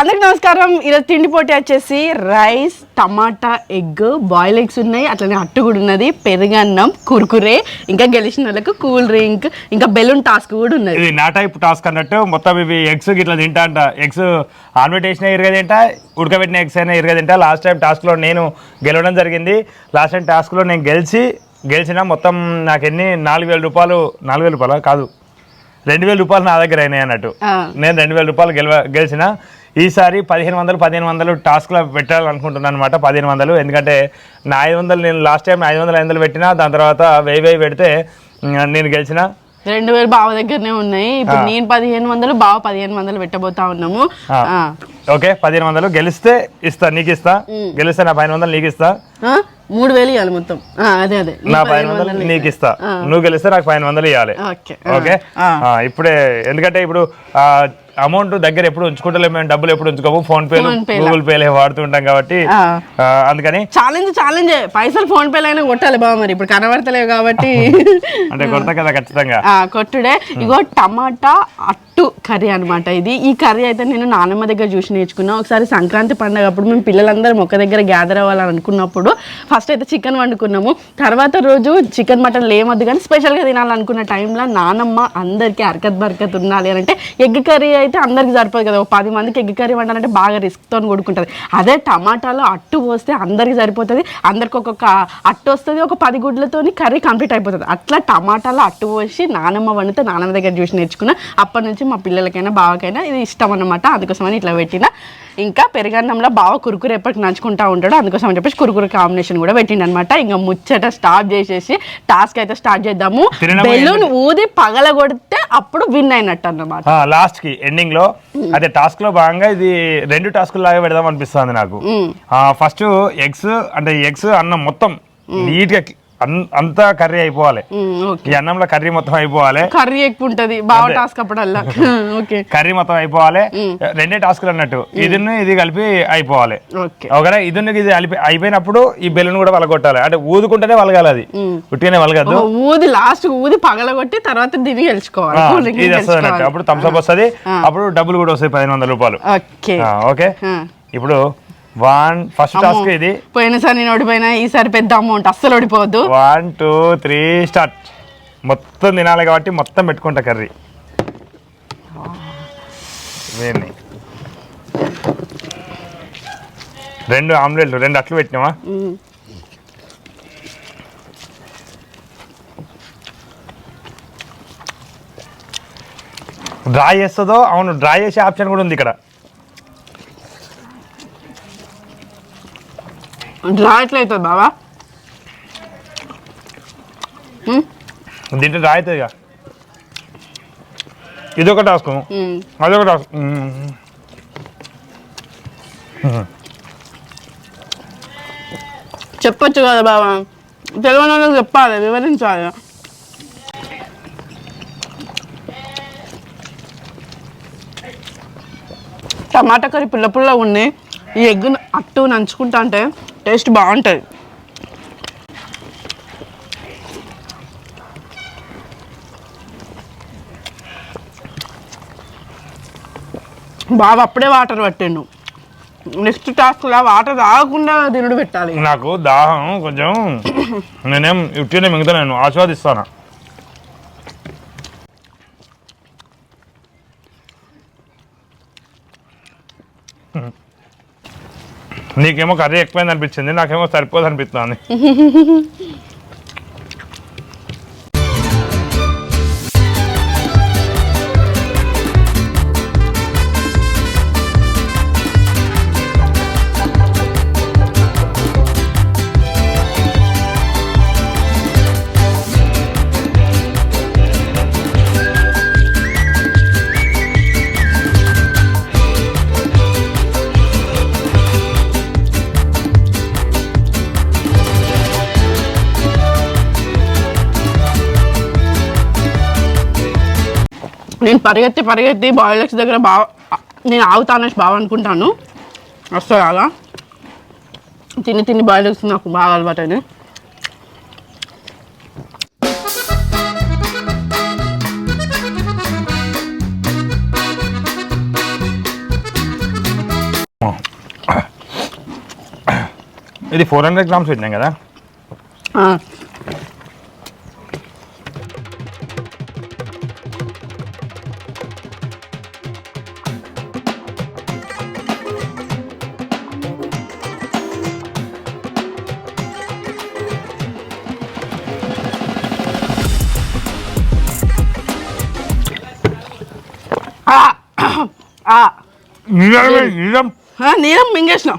అందరికి నమస్కారం. ఈరోజు తిండి పోటీ వచ్చేసి rice tomato egg boil eggs ఉన్నాయి. అట్లనే అట్టు కూడా ఉన్నది. పెరుగన్నం కుర్కురే ఇంకా గెలిచిన వాళ్ళకు కూల్ డ్రింక్ ఇంకా బెలూన్ టాస్క్ కూడా ఉన్నది. ఇది నా టైప్ టాస్క్ అన్నట్టు మొత్తం ఇవి ఎగ్స్ ఇట్లా తింటా అంట. ఎగ్స్ ఆమ్లెట్ వేసినా ఇరుగా తింటా ఉడకబెట్టిన ఎగ్స్ అయినా ఇరుగా తింటా. లాస్ట్ టైం టాస్క్లో నేను గెలవడం జరిగింది. లాస్ట్ టైం టాస్క్లో నేను గెలిచి గెలిచిన మొత్తం నాకు ఎన్ని? నాలుగు వేల రూపాయలు నాలుగు వేల రూపాయలు? కాదు రెండు వేల రూపాయలు నా దగ్గర అయినాయి అన్నట్టు. నేను రెండు వేల రూపాయలు గెలవ గెలిచిన ఈసారి పదిహేను వందలు పదిహేను వందలు టాస్క్లో పెట్టాలనుకుంటున్నాను అనమాట పదిహేను వందలు. ఎందుకంటే నా ఐదు వందలు నేను లాస్ట్ టైం ఐదు వందలు ఐదు వందలు పెట్టినా దాని తర్వాత వెయ్యి వెయ్యి పెడితే నేను గెలిచిన. రెండు వేలు బావ దగ్గరనే ఉన్నాయి. ఇప్పుడు నేను పదిహేను వందలు బావ పదిహేను వందలు పెట్టబోతా ఉన్నాము. ఓకే పదిహేను వందలు గెలిస్తే ఇస్తా నీకు ఇస్తా. గెలిస్తే నా పదిహేను వందలు నీకు ఇస్తా? మూడు వేలు ఇవ్వాలి మొత్తం. అదే అదే. నీ పదిహేను వందలు నీకు ఇస్తా. నువ్వు గెలిస్తే నాకు పదిహేను వందలు ఇవ్వాలి ఓకే. ఇప్పుడే ఎందుకంటే ఇప్పుడు అమౌంట్ దగ్గర ఎప్పుడు ఉంచుకుంటలేము మేము డబ్బులు ఎప్పుడు ఉంచుకోము ఫోన్ పేలా. గూగుల్ పేలే వాడుతుంటాం కాబట్టి. అందుకని ఛాలెంజ్ ఛాలెంజ్. పైసలు ఫోన్ పేలో అయినా కొట్టాలి బావ మరి. ఇప్పుడు కనబడతలేవు కాబట్టి. అంటే కొడతా కదా ఖచ్చితంగా. కొట్టుడే. ఇగో టమాటా అట్టు కర్రీ అన్నమాట ఇది. ఈ కర్రీ అయితే నేను నానమ్మ దగ్గర చూసి నేర్చుకున్నా. ఒకసారి సంక్రాంతి పండగ అప్పుడు మేము పిల్లలందరం ఒక దగ్గర గ్యాదర్ అవ్వాలని అనుకున్నప్పుడు ఫస్ట్ అయితే చికెన్ వండుకున్నాము. తర్వాత రోజు చికెన్ మటన్ లేమద్దు కానీ స్పెషల్గా తినాలనుకున్న టైంలో నానమ్మ అందరికీ అరకత్ బరకత్ ఉండాలి అని అంటే ఎగ్ కర్రీ అయితే అందరికి సరిపోదు కదా. ఒక పది మందికి ఎగ్ కర్రీ వండాలంటే బాగా రిస్క్తో కొడుకుంటుంది. అదే టమాటాలో అట్టు పోస్తే అందరికి సరిపోతుంది. అందరికి ఒక్కొక్క అట్టు వస్తుంది ఒక పది గుడ్లతోని కర్రీ కంప్లీట్ అయిపోతుంది. అట్లా టమాటాలో అట్టు పోసి నానమ్మ వండితే నానమ్మ దగ్గర చూసి నేర్చుకున్నా. అప్పటి నుంచి మా పిల్లలకైనా బావకైనా ఇది ఇష్టం అనమాట అందుకోసమని ఇట్లా పెట్టిన. ఇంకా పెరుగన్నంలో బావ కురుకురు ఎప్పటికి నంచుకుంటా ఉంటాడు. అందుకోసం అని చెప్పేసి కురుకురు కాంబినేషన్ కూడా పెట్టిండు అనమాట ఇంకా ముచ్చట స్టార్ట్ చేసేసి టాస్క్ అయితే స్టార్ట్ చేద్దాము. బెలూన్ ఊది పగల కొడితే అప్పుడు విన్ అయినట్టు అన్నమాట. లాస్ట్కి ఎండింగ్లో. అదే టాస్క్లో భాగంగా ఇది రెండు టాస్క్ లాగా పెడదాం అనిపిస్తుంది నాకు. ఫస్ట్ ఎగ్స్ అంటే ఎగ్స్ అన్నం మొత్తం నీట్గా అంతా కర్రీ అయిపోవాలి. ఈ అన్నంలో కర్రీ మొత్తం అయిపోవాలి. కర్రీ ఎక్కువ ఉంటది బావ టాస్క్ అప్పుడల్లా. ఓకే. కర్రీ మొత్తం అయిపోవాలి. రెండే టాస్క్లు అన్నట్టు. ఇది ఇది కలిపి అయిపోవాలి. ఒకటే ఇది ఇది కలిపి అయిపోయినప్పుడు ఈ బెలూన్ కూడా వలగొట్టాలి. అంటే ఊదుకుంటేనే వలగాలి అది. ఉట్టిగానే వలగద్దు. ఊది లాస్ట్ ఊది పగలగొట్టి తర్వాత దిని గెలుచుకోవాలి. ఇది వస్తుంది అన్నట్టు. అప్పుడు థమ్స్అప్ వస్తుంది. అప్పుడు డబ్బులు కూడా వస్తాయి పదిహేను వందల రూపాయలు. ఓకే. ఇప్పుడు వన్ ఫస్ట్ టాస్క్ ఇది. పోయినసారి నేను ఓడిపోయినా ఈసారి పెద్ద అమౌంట్ అస్సలు ఓడిపోవద్దు. వన్ టూ త్రీ స్టార్ట్ మొత్తం తినాలి కాబట్టి మొత్తం పెట్టుకుంటా కర్రీ. వేణి రెండు ఆమ్లెట్లు రెండు అట్లు పెట్టినావా? డ్రా చేస్తుందో? అవును డ్రా చేసే ఆప్షన్ కూడా ఉంది ఇక్కడ. అవుతుంది బావా? దీంట్లో అవుతుంది ఇక. ఇదొక టాస్క్. అదొక టాస్క్ చెప్పొచ్చు కదా బావా? తెలియని వాళ్ళకి చెప్పాలి వివరించాలి. టమాటా కర్రీ పుల్ల పుల్ల ఉంది. ఈ ఎగ్ అట్టు నంచుకుంటా అంటే టేస్ట్ బాగుంటుంది. బాగా అప్పుడే వాటర్ పట్టిండు. నెక్స్ట్ టాస్క్లో వాటర్ తాగకుండా తినుడు పెట్టాలి. నాకు దాహం కొంచెం. నేనేం ఉట్టినే మిగతా నేను. ఆస్వాదిస్తాను నీకేమో కర్రీ ఎక్కువైంది అనిపించింది నాకేమో సరిపోదు అనిపిస్తుంది నేను పరిగెత్తి పరిగెత్తి బాయిలర్స్ దగ్గర బాగా నేను ఆగుతానని బాగా అనుకుంటాను. వస్తాయి బాగా తిని తిని బాయిలర్స్ నాకు బాగా అలవాటైంది ఇది ఫోర్ హండ్రెడ్ గ్రామ్స్ పెట్టినాం కదా? నిజమే, నిజం. ఆ, నీలం మింగేసినాం.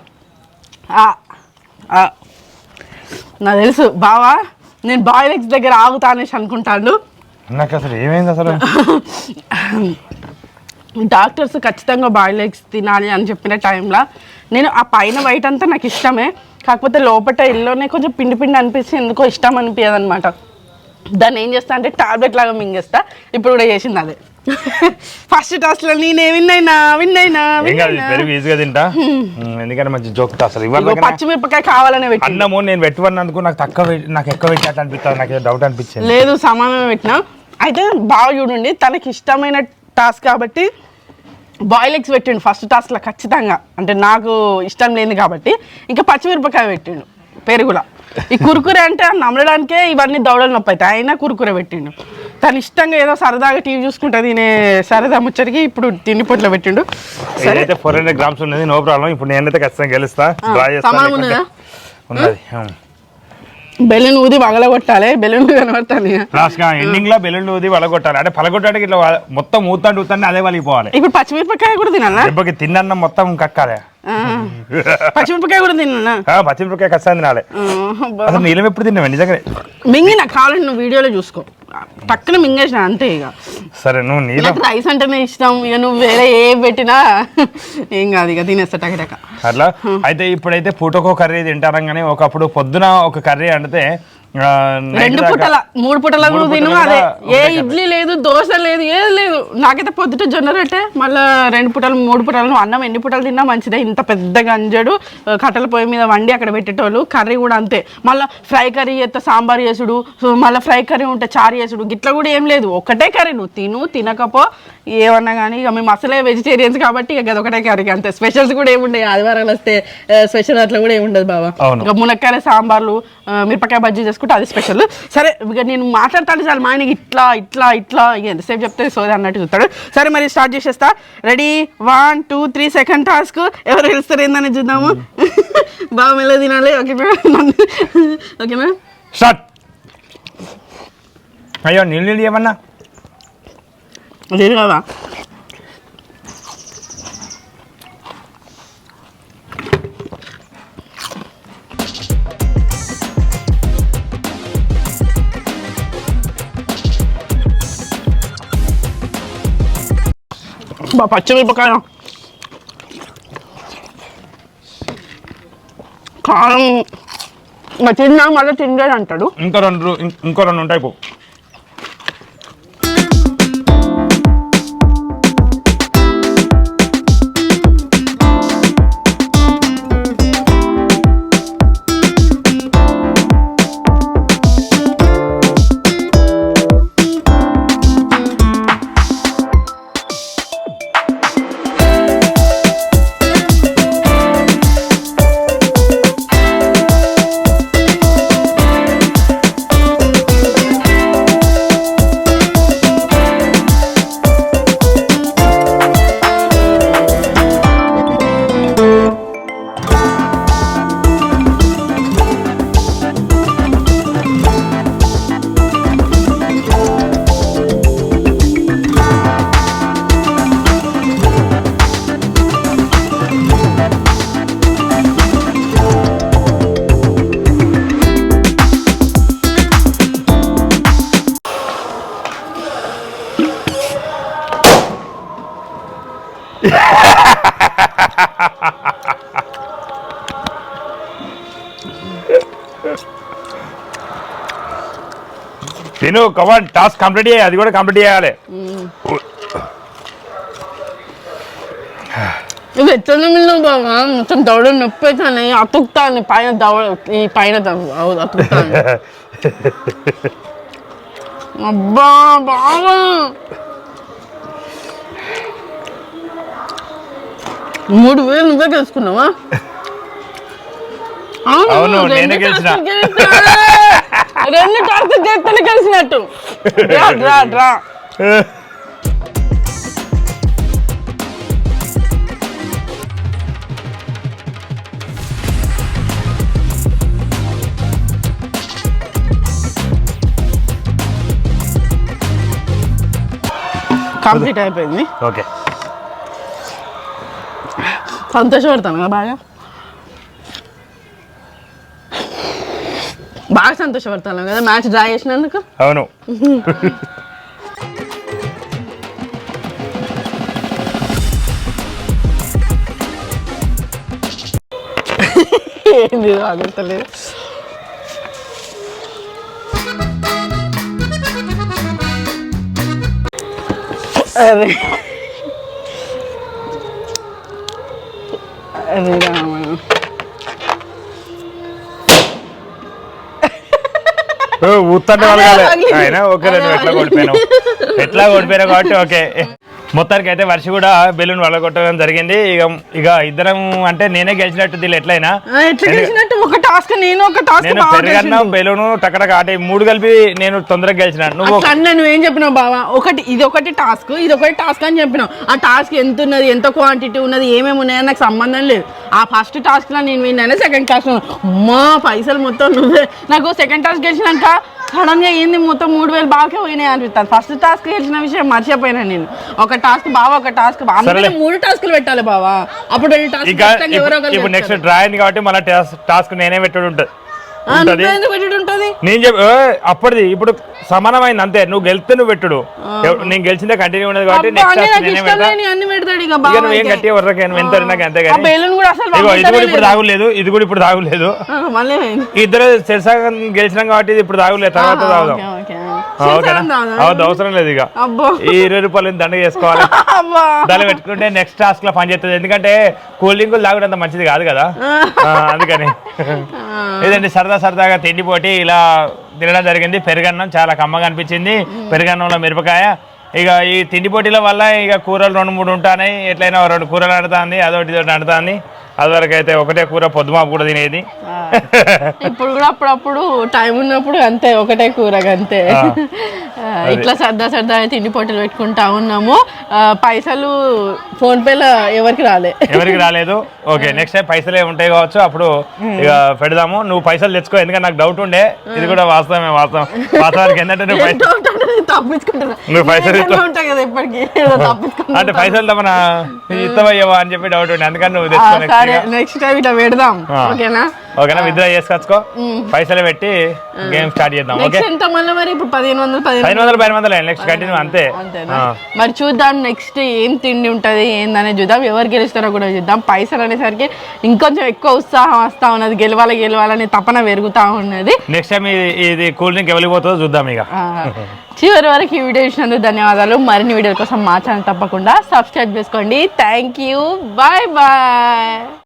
ఆ, ఆ. నాకు తెలుసు బావా నేను బాయిల్ ఎగ్స్ దగ్గర ఆగుతా అనేసి అనుకుంటాను నాకు అసలు ఏమైంది అసలు? డాక్టర్స్ ఖచ్చితంగా బాయిల్ ఎగ్స్ తినాలి అని చెప్పిన టైంలో నేను ఆ పైన వైట్ అంతా నాకు ఇష్టమే. కాకపోతే లోపల ఇల్లునే కొంచెం పిండి పిండి అనిపిస్తే ఎందుకో ఇష్టం అనిపించదు అనమాట దాన్ని ఏం చేస్తా అంటే టాబ్లెట్ లాగా మింగేస్తా. ఇప్పుడు కూడా చేసింది అదే. ఫస్ట్ నేనే విన్నైనా విన్నైనా ఏం కాదు ఇది విన్నైనా పెరుగు ఈజీగా తింటా. ఎందుకంటే మంచి జోక్ అసలు. ఇగో ఇవాళ పచ్చిమిరపకాయ కావాలనే పెట్టి అన్నము నేను పెట్టుకున్నందుకు నాకు తక్కువ నాకు ఎక్కువ పెట్టినట్టు అనిపిస్తుంది నాకు డౌట్ అనిపించింది. లేదు సమానమే పెట్టినా. అయితే బాగా చూడండి తనకి ఇష్టమైన టాస్క్ కాబట్టి బాయిల్ ఎగ్స్ పెట్టిండు ఫస్ట్ టాస్క్లో ఖచ్చితంగా. అంటే నాకు ఇష్టం లేదు కాబట్టి. ఇంకా పచ్చిమిరపకాయ పెట్టిండు పెరుగులా. ఈ కురుకురే అంటే నమ్మడానికే ఇవన్నీ దౌడలు నొప్పి అవుతాయి అయినా కురుకురే పెట్టిండు. తను ఇష్టంగా ఏదో సరదాగా టీవీ చూసుకుంటా తినే సరదా ముచ్చరికి ఇప్పుడు తిండి పొట్లో పెట్టిండు. సరే. ఏదైతే ఫోర్ హండ్రెడ్ గ్రామ్స్ ఉన్నది నో ప్రాబ్లం ఇప్పుడు నేనైతే ఖచ్చితంగా గెలుస్తా. డ్రా సమానం చేస్తాను ఉన్నదా? బెలూన్ ఊది వగలగొట్టాలి బెలూన్ కనబడతాను లాస్ట్గా ఎండింగ్లో బెలూన్ ఊది వలగొట్టాలి అంటే పలగొట్టడానికి ఇట్లా వల- మొత్తం ఊతండి ఊతండి అదే వలిగిపోవాలి. ఇప్పుడు పచ్చిమిరపకాయ కూడా తినాలా? దెబ్బకి మొత్తం కక్కాలి. పచ్చిమిరపకాయ కూడా తిన్నా పచ్చిమిరపకాయ ఖచ్చితంగా తినాలి అసలు ఎప్పుడు తిన్నావే? నిజంగా మింగిన కావాలంటే నువ్వు వీడియోలో చూసుకో. పక్కన మింగేసిన అంతే ఇక. సరే నువ్వు నాకు రైస్ అంటేనే ఇష్టం. ఇక నువ్వు వేరే ఏ పెట్టినా ఏం కాదు ఇక తినేస్తా టకటక అట్లా? అయితే ఇప్పుడైతే పూటకో కర్రీ తింటారం కానీ ఒకప్పుడు పొద్దున ఒక కర్రీ అంటే రెండు పుట్టల మూడు మూడు నువ్వు తిను అదే. కూడా ఏ ఇడ్లీ లేదు దోశ లేదు ఏది లేదు. నాకైతే పొద్దుట జొన్న రొట్టె మళ్ళీ రెండు పుట్టలు మూడు నువ్వు అన్నం ఎన్ని పుట్టలు తిన్నా మంచిదే. ఇంత పెద్ద గంజడు కట్టెల పొయ్యి మీద వండి అక్కడ పెట్టేటోళ్ళు కర్రీ కూడా అంతే. మళ్ళీ ఫ్రై కర్రీ చేస్తే సాంబార్ చేసుడు మళ్ళీ ఫ్రై కర్రీ ఉంటే చారు చేసుడు గిట్ల కూడా ఏం లేదు. ఒకటే కర్రీ నువ్వు తిను తినకపో ఏమన్నా కానీ ఇక మేము అసలే వెజిటేరియన్స్ కాబట్టి ఇక ఒకటే కర్రీ అంతే. స్పెషల్స్ కూడా ఏముండే ఆదివారాలు వస్తే స్పెషల్ అట్లా కూడా ఏముండదు బాబా. ఇక మునక్కాయ సాంబార్లు మిరపకాయ బజ్జీ చేసుకుంటే అది స్పెషల్ సరే ఇక నేను మాట్లాడతాను చాలు మా ఆయనకి ఇట్లా ఇట్లా ఇట్లా ఇక ఎంతసేపు చెప్తే సోది అన్నట్టు చూస్తాడు. సరే మరి స్టార్ట్ చేసేస్తా. Ready one two three second task ఎవరు గెలుస్తారు ఏందని చూద్దాము. బాగా మెల్ల తినాలి. ఓకేనా నన్ను ఓకేనా స్టార్ట్ అయ్యో నీళ్ళు ఏమన్నా? లేదు కదా. బా పచ్చిమిరపకాయ కారం తిన్నా మళ్ళీ తినలేదు అంటాడు ఇంకో రెండు ఇంకో రెండు ఉంటాయి పో తిను కవన్ టాస్క్ కంప్లీట్ చేయాలి అది కూడా కంప్లీట్ చేయాలి. ఎట్లా మీద బాగా మొత్తం దౌడ నొప్పి అతుకుతాను పైన ఈ పైన అతుకుతాను అబ్బా బాగా మూడు వేలు నువ్వే తెలుసుకున్నావా అవును, నేనే గెలిచిన. రెండు టాస్క్ చేస్తేనే కలిసినట్టు. డ్రా డ్రా డ్రా కంప్లీట్ అయిపోయింది. ఓకే. సంతోషపడతాను కదా బాగా? బాగా సంతోషపడతాను కదా మ్యాచ్ డ్రా చేసినందుకు? అవును. ఏంది ఆగుతలేదు అరే అరే రామ పగిలింది. అయినా ఓకే నువ్వు ఎట్లా. ఓడిపోయినావు ఎట్లా ఓడిపోయినావు కాబట్టి ఓకే మొత్తానికి అయితే వర్షి కూడా బెలూన్ వడగొట్టడం జరిగింది ఇక ఇక ఇద్దరం అంటే నేనే గెలిచినట్టు దీని ఎట్లయినా టాస్క్ నేను ఒక టాస్క్ నేను పెరుగన్నం బెలూను ఆటే మూడు కలిపి నేను తొందరగా గెలిచిన నువ్వు అన్న నువ్వేం చెప్పినావు బావా? ఒకటి ఇది ఒకటి టాస్క్ ఇది ఒకటి టాస్క్ అని చెప్పినావు. ఆ టాస్క్ ఎంత ఉన్నది ఎంత క్వాంటిటీ ఉన్నది ఏమేమి ఉన్నాయని నాకు సంబంధం లేదు. ఆ ఫస్ట్ టాస్క్లో నేను విన్నాను సెకండ్ టాస్క్ అమ్మా పైసలు మొత్తం నువ్వే. నాకు సెకండ్ టాస్క్ గెలిచినాక సడన్గా ఏంది మొత్తం మూడు వేలు బాగా పోయినాయి అనిపిస్తుంది ఫస్ట్ టాస్క్ గెలిచిన విషయం మర్చిపోయినా నేను. ఒక టాస్క్ బావా ఒక టాస్క్ సరేలే. మూడు టాస్క్లు పెట్టాలి బావా. అప్పుడు టాస్క్ ఇప్పుడు- నెక్స్ట్ డ్రా అయింది కాబట్టి మళ్ళీ టాస్క్ నేనే పెట్టుడు ఉంటుంది. నేను చెప్పి అప్పటిది ఇప్పుడు సమానమైంది అంతే. నువ్వు గెలిస్తే నువ్వు పెట్టుడు నేను గెలిచిందే కంటిన్యూ ఉన్నది కాబట్టి నెక్స్ట్ నువ్వేం. గట్టి నాకు అంతే కానీ ఇది కూడా ఇప్పుడు లేదు. తాగులేదు ఇది కూడా ఇప్పుడు తాగులేదు. ఇద్దరు తెలుసాగా గెలిచినాం కాబట్టి ఇది ఇప్పుడు తాగులేదు తర్వాత తాగుదాం. అవును అవసరం లేదు ఇక. ఈ ఇరవై రూపాయలు దండ చేసుకోవాలి. దాన్ని పెట్టుకుంటే నెక్స్ట్ టాస్క్లో పని చేస్తుంది ఎందుకంటే కూల్ డ్రింకులు తాగడం అంత మంచిది కాదు కదా. అందుకని. లేదండి సరదా సరదాగా తిండి పోటీ ఇలా తినడం జరిగింది. పెరుగన్నం చాలా కమ్మగా అనిపించింది. పెరుగన్నంలో మిరపకాయ ఇక ఈ తిండి పోటీల వల్ల ఇక కూరలు రెండు మూడు ఉంటాయి ఎట్లయినా రెండు కూరలు ఆడుతుంది అదొకటి ఇదొకటి ఆడుతుంది అదివరకు అయితే ఒకటే కూర పొద్దుమాపు కూడా తినేది. ఇప్పుడు కూడా అప్పుడప్పుడు టైం ఉన్నప్పుడు అంతే ఒకటే కూరగా అంతే. ఇట్లా సరదా సరదా తిండి పొట్టలు పెట్టుకుంటా ఉన్నాము. పైసలు ఫోన్ పేలో ఎవరికి రాలే. ఎవరికి రాలేదు. ఓకే నెక్స్ట్ టైం పైసలే ఉంటాయి కావచ్చు. అప్పుడు ఇక పెడదాము. నువ్వు పైసలు తెచ్చుకో ఎందుకంటే నాకు డౌట్ ఉండే. ఇది కూడా వాస్తవమే వాస్తవం. వాస్తవానికి ఏంటంటే నువ్వు తప్పించుకుంటున్నా నువ్వు పైసలు నేను ఇస్తావు. ఉంటా కదా ఇప్పటికి. అంటే పైసలు తమన ఇస్తావయ్యవా అని చెప్పి డౌట్ ఉండే. అందుకని నువ్వు నెక్స్ట్ టైం ఇట్లా పెడదాం. ఓకేనా? ఓకేనా? విత్డ్రా చేసుకొచ్చుకో పైసలు పెట్టి గేమ్ స్టార్ట్ చేద్దాం ఓకే? నెక్స్ట్ ఎంత మళ్ళీ మరి ఇప్పుడు పదిహేను వందలు పదిహేను వందలు పదిహేను వందలు నెక్స్ట్ కంటిన్యూ అంతే. మరి చూద్దాం నెక్స్ట్ ఏం తిండి ఉంటది ఏందనేది చూద్దాం. ఎవరు గెలుస్తారో కూడా చూద్దాం. పైసలు అనేసరికి ఇంకొంచెం ఎక్కువ ఉత్సాహం వస్తా ఉన్నది. గెలవాలి గెలవాలని తపన పెరుగుతా ఉన్నది. నెక్స్ట్ టైం ఇది కూల్ డ్రింక్ ఎవరికి పోతుందో చూద్దాం ఇక. చివరి వరకు ఈ వీడియో చూసినందుకు ధన్యవాదాలు. మరిన్ని వీడియోల కోసం మా ఛానల్ తప్పకుండా సబ్స్క్రైబ్ చేసుకోండి. Thank you bye bye